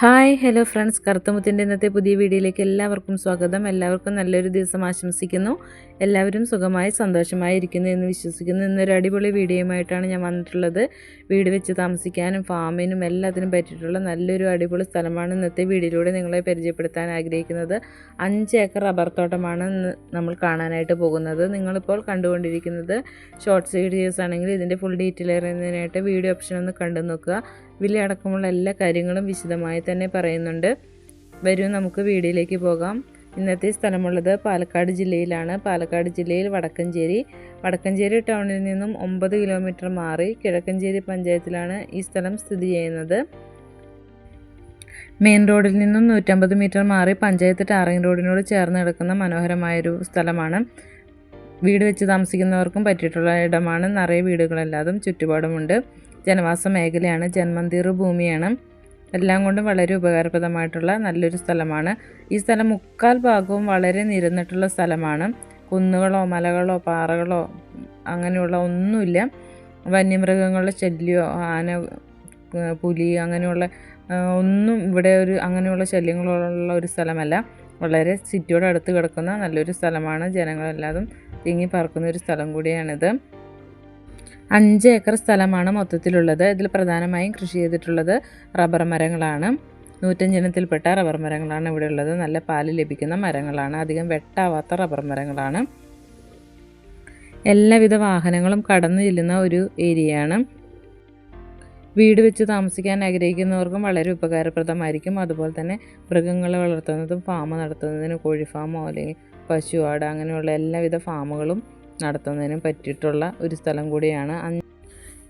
Hi hello friends. കറുത്തമുത്തിന്റെ ഇന്നത്തെ പുതിയ വീഡിയോയിലേക്ക് എല്ലാവർക്കും സ്വാഗതം. എല്ലാവർക്കും നല്ലൊരു ദിവസം ആശംസിക്കുന്നു. എല്ലാവരും സുഖമായി സന്തോഷമായി ഇരിക്കുന്നു എന്ന് വിശ്വസിക്കുന്നു. ഇന്നൊരു അടിപൊളി വീഡിയോയുമായിട്ടാണ് ഞാൻ വന്നിട്ടുള്ളത്. വീട് വെച്ച് താമസിക്കാനും ഫാമിനും എല്ലാത്തിനും പറ്റിയിട്ടുള്ള നല്ലൊരു അടിപൊളി സ്ഥലമാണ് ഇന്നത്തെ വീഡിയോയിലൂടെ നിങ്ങളെ പരിചയപ്പെടുത്താൻ ആഗ്രഹിക്കുന്നത്. അഞ്ച് ഏക്കർ റബ്ബർ തോട്ടമാണ് നമ്മൾ കാണാനായിട്ട് പോകുന്നത്. നിങ്ങളിപ്പോൾ കണ്ടുകൊണ്ടിരിക്കുന്നത് ഷോർട്ട്സ് വീഡിയോസ് ആണെങ്കിൽ ഇതിന്റെ ഫുൾ ഡീറ്റെയിൽ അറിയുന്നതിനായിട്ട് വീഡിയോ ഓപ്ഷൻ ഒന്ന് കണ്ടു നോക്കുക വില അടക്കമുള്ള എല്ലാ കാര്യങ്ങളും വിശദമായി തന്നെ പറയുന്നുണ്ട്. വരൂ നമുക്ക് വീഡിയോയിലേക്ക് പോകാം. ഇന്നത്തെ സ്ഥലമുള്ളത് പാലക്കാട് ജില്ലയിലാണ്. പാലക്കാട് ജില്ലയിൽ വടക്കഞ്ചേരി. വടക്കഞ്ചേരി ടൗണിൽ നിന്നും ഒമ്പത് കിലോമീറ്റർ മാറി കിഴക്കഞ്ചേരി പഞ്ചായത്തിലാണ് ഈ സ്ഥലം സ്ഥിതി ചെയ്യുന്നത്. മെയിൻ റോഡിൽ നിന്നും നൂറ്റമ്പത് മീറ്റർ മാറി പഞ്ചായത്ത് ടാറിംഗ് റോഡിനോട് ചേർന്ന് കിടക്കുന്ന മനോഹരമായൊരു സ്ഥലമാണ്. വീട് വെച്ച് താമസിക്കുന്നവർക്കും പറ്റിയിട്ടുള്ള ഇടമാണ്. നിറയെ വീടുകളല്ലാതും ചുറ്റുപാടുമുണ്ട്. ജനവാസ മേഖലയാണ് ജന്മന്തിറു ഭൂമിയാണ്. എല്ലാം കൊണ്ടും വളരെ ഉപകാരപ്രദമായിട്ടുള്ള നല്ലൊരു സ്ഥലമാണ്. ഈ സ്ഥലം മുക്കാൽ ഭാഗവും വളരെ നിരന്നിട്ടുള്ള സ്ഥലമാണ്. കുന്നുകളോ മലകളോ പാറകളോ അങ്ങനെയുള്ള ഒന്നുമില്ല. വന്യമൃഗങ്ങളുടെ ശല്യമോ ആന പുലി അങ്ങനെയുള്ള ഒന്നും ഇവിടെ ഒരു അങ്ങനെയുള്ള ശല്യങ്ങളുള്ള ഒരു സ്ഥലമല്ല. വളരെ സിറ്റിയോട് അടുത്ത് കിടക്കുന്ന നല്ലൊരു സ്ഥലമാണ്. ജനങ്ങളെല്ലാതും തിങ്ങി പറക്കുന്ന ഒരു സ്ഥലം കൂടിയാണിത്. അഞ്ച് ഏക്കർ സ്ഥലമാണ് മൊത്തത്തിലുള്ളത്. ഇതിൽ പ്രധാനമായും കൃഷി ചെയ്തിട്ടുള്ളത് റബ്ബർ മരങ്ങളാണ്. നൂറ്റഞ്ചിനത്തിൽപ്പെട്ട റബ്ബർ മരങ്ങളാണ് ഇവിടെ ഉള്ളത് നല്ല പാൽ ലഭിക്കുന്ന മരങ്ങളാണ്. അധികം വെട്ടാവാത്ത റബ്ബർ മരങ്ങളാണ്. എല്ലാവിധ വാഹനങ്ങളും കടന്നു ചെല്ലുന്ന ഒരു ഏരിയയാണ്. വീട് വെച്ച് താമസിക്കാൻ ആഗ്രഹിക്കുന്നവർക്കും വളരെ ഉപകാരപ്രദമായിരിക്കും. അതുപോലെ തന്നെ മൃഗങ്ങളെ വളർത്തുന്നതും ഫാം നടത്തുന്നതിന് കോഴി ഫാമോ അല്ലെങ്കിൽ പശു ആട് അങ്ങനെയുള്ള എല്ലാവിധ ഫാമുകളും നടത്തുന്നതിനും പറ്റിയിട്ടുള്ള ഒരു സ്ഥലം കൂടിയാണ്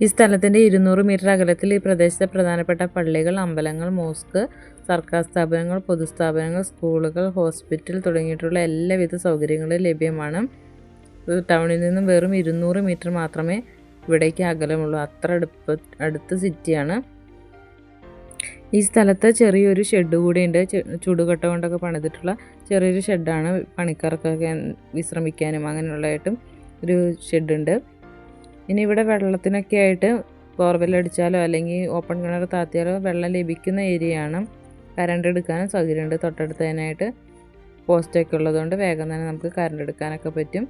ഈ സ്ഥലത്തിന്റെ ഇരുന്നൂറ് മീറ്റർ അകലത്തിൽ ഈ പ്രദേശത്തെ പ്രധാനപ്പെട്ട പള്ളികൾ അമ്പലങ്ങൾ മോസ്ക് സർക്കാർ സ്ഥാപനങ്ങൾ പൊതുസ്ഥാപനങ്ങൾ സ്കൂളുകൾ ഹോസ്പിറ്റൽ തുടങ്ങിയിട്ടുള്ള എല്ലാവിധ സൗകര്യങ്ങളും ലഭ്യമാണ്. ടൗണിൽ നിന്നും വെറും ഇരുന്നൂറ് മീറ്റർ മാത്രമേ ഇവിടേക്ക് അകലമുള്ളൂ. അത്ര അടുപ്പ് അടുത്ത സിറ്റിയാണ്. ഈ സ്ഥലത്ത് ചെറിയൊരു ഷെഡ് കൂടിയുണ്ട്. ചുടുകട്ട കൊണ്ടൊക്കെ പണിതിട്ടുള്ള ചെറിയൊരു ഷെഡാണ് പണിക്കാർക്കൊക്കെ വിശ്രമിക്കാനും അങ്ങനെയുള്ളതായിട്ടും ഒരു ഷെഡുണ്ട് ഇനി ഇവിടെ വെള്ളത്തിനൊക്കെ ആയിട്ട് ബോർവെൽ അടിച്ചാലോ അല്ലെങ്കിൽ ഓപ്പൺ കിണർ താത്തിയാലോ വെള്ളം ലഭിക്കുന്ന ഏരിയയാണ് കറണ്ട് എടുക്കാനും സൗകര്യമുണ്ട്. തൊട്ടടുത്തതിനായിട്ട് പോസ്റ്റൊക്കെ ഉള്ളതുകൊണ്ട് വേഗം തന്നെ നമുക്ക് കറണ്ട് എടുക്കാനൊക്കെ പറ്റും.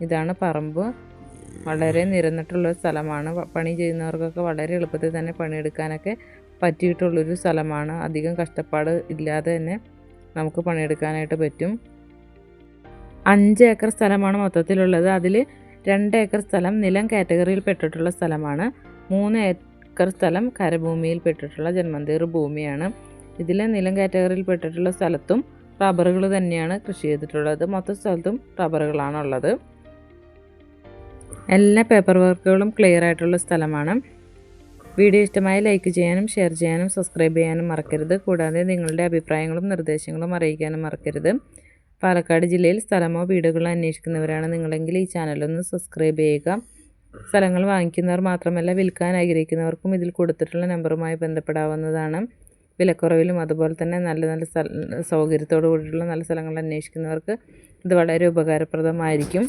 ഇതാണ് പറമ്പ്. വളരെ നിരന്നിട്ടുള്ള സ്ഥലമാണ്. പണി ചെയ്യുന്നവർക്കൊക്കെ വളരെ എളുപ്പത്തിൽ തന്നെ പണിയെടുക്കാനൊക്കെ പറ്റിയിട്ടുള്ളൊരു സ്ഥലമാണ്. അധികം കഷ്ടപ്പാട് ഇല്ലാതെ തന്നെ നമുക്ക് പണിയെടുക്കാനായിട്ട് പറ്റും. അഞ്ച് ഏക്കർ സ്ഥലമാണ് മൊത്തത്തിലുള്ളത്. അതിൽ രണ്ട് ഏക്കർ സ്ഥലം നിലം കാറ്റഗറിയിൽ പെട്ടിട്ടുള്ള സ്ഥലമാണ്. മൂന്ന് ഏക്കർ സ്ഥലം കരഭൂമിയിൽ പെട്ടിട്ടുള്ള ജന്മന്തീർ ഭൂമിയാണ്. ഇതിൽ നിലം കാറ്റഗറിയിൽ പെട്ടിട്ടുള്ള സ്ഥലത്തും റബ്ബറുകൾ തന്നെയാണ് കൃഷി ചെയ്തിട്ടുള്ളത്. മൊത്ത സ്ഥലത്തും റബ്ബറുകളാണുള്ളത്. എല്ലാ പേപ്പർ വർക്കുകളും ക്ലിയർ ആയിട്ടുള്ള സ്ഥലമാണ്. വീഡിയോ ഇഷ്ടമായി ലൈക്ക് ചെയ്യാനും ഷെയർ ചെയ്യാനും സബ്സ്ക്രൈബ് ചെയ്യാനും മറക്കരുത്. കൂടാതെ നിങ്ങളുടെ അഭിപ്രായങ്ങളും നിർദ്ദേശങ്ങളും അറിയിക്കാനും മറക്കരുത്. പാലക്കാട് ജില്ലയിൽ സ്ഥലമോ വീടുകളോ അന്വേഷിക്കുന്നവരാണ് നിങ്ങളെങ്കിൽ ഈ ചാനലൊന്ന് സബ്സ്ക്രൈബ് ചെയ്യുക. സ്ഥലങ്ങൾ വാങ്ങിക്കുന്നവർ മാത്രമല്ല വിൽക്കാൻ ആഗ്രഹിക്കുന്നവർക്കും ഇതിൽ കൊടുത്തിട്ടുള്ള നമ്പറുമായി ബന്ധപ്പെടാവുന്നതാണ്. വിലക്കുറവിലും അതുപോലെ തന്നെ നല്ല നല്ല സ്ഥല സൗകര്യത്തോടു കൂടിയിട്ടുള്ള നല്ല സ്ഥലങ്ങൾ അന്വേഷിക്കുന്നവർക്ക് ഇത് വളരെ ഉപകാരപ്രദമായിരിക്കും.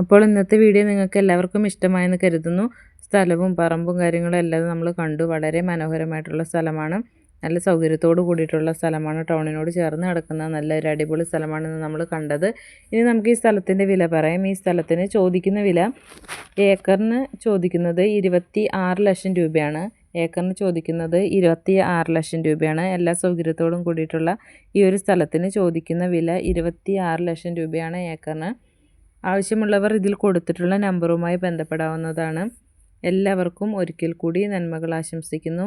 അപ്പോൾ ഇന്നത്തെ വീഡിയോ നിങ്ങൾക്ക് എല്ലാവർക്കും ഇഷ്ടമായെന്ന് കരുതുന്നു. സ്ഥലവും പറമ്പും കാര്യങ്ങളും എല്ലാം നമ്മൾ കണ്ടു. വളരെ മനോഹരമായിട്ടുള്ള സ്ഥലമാണ്. നല്ല സൗകര്യത്തോട് കൂടിയിട്ടുള്ള സ്ഥലമാണ്. ടൗണിനോട് ചേർന്ന് കിടക്കുന്ന നല്ല ഒരു അടിപൊളി സ്ഥലമാണെന്ന് നമ്മൾ കണ്ടത്. ഇനി നമുക്ക് ഈ സ്ഥലത്തിന്റെ വില പറയാം. ഈ സ്ഥലത്തിന് ചോദിക്കുന്ന വില ഏക്കറിന് ചോദിക്കുന്നത് ഇരുപത്തി ആറ് ലക്ഷം രൂപയാണ്. ഏക്കറിന് ചോദിക്കുന്നത് ഇരുപത്തി ആറ് ലക്ഷം രൂപയാണ്. എല്ലാ സൗകര്യത്തോടും കൂടിയിട്ടുള്ള ഈ ഒരു സ്ഥലത്തിന് ചോദിക്കുന്ന വില ഇരുപത്തി ആറ് ലക്ഷം രൂപയാണ് ഏക്കറിന്. ആവശ്യമുള്ളവർ ഇതിൽ കൊടുത്തിട്ടുള്ള നമ്പറുമായി ബന്ധപ്പെടാവുന്നതാണ്. എല്ലാവർക്കും ഒരിക്കൽ കൂടി നന്മകൾ ആശംസിക്കുന്നു.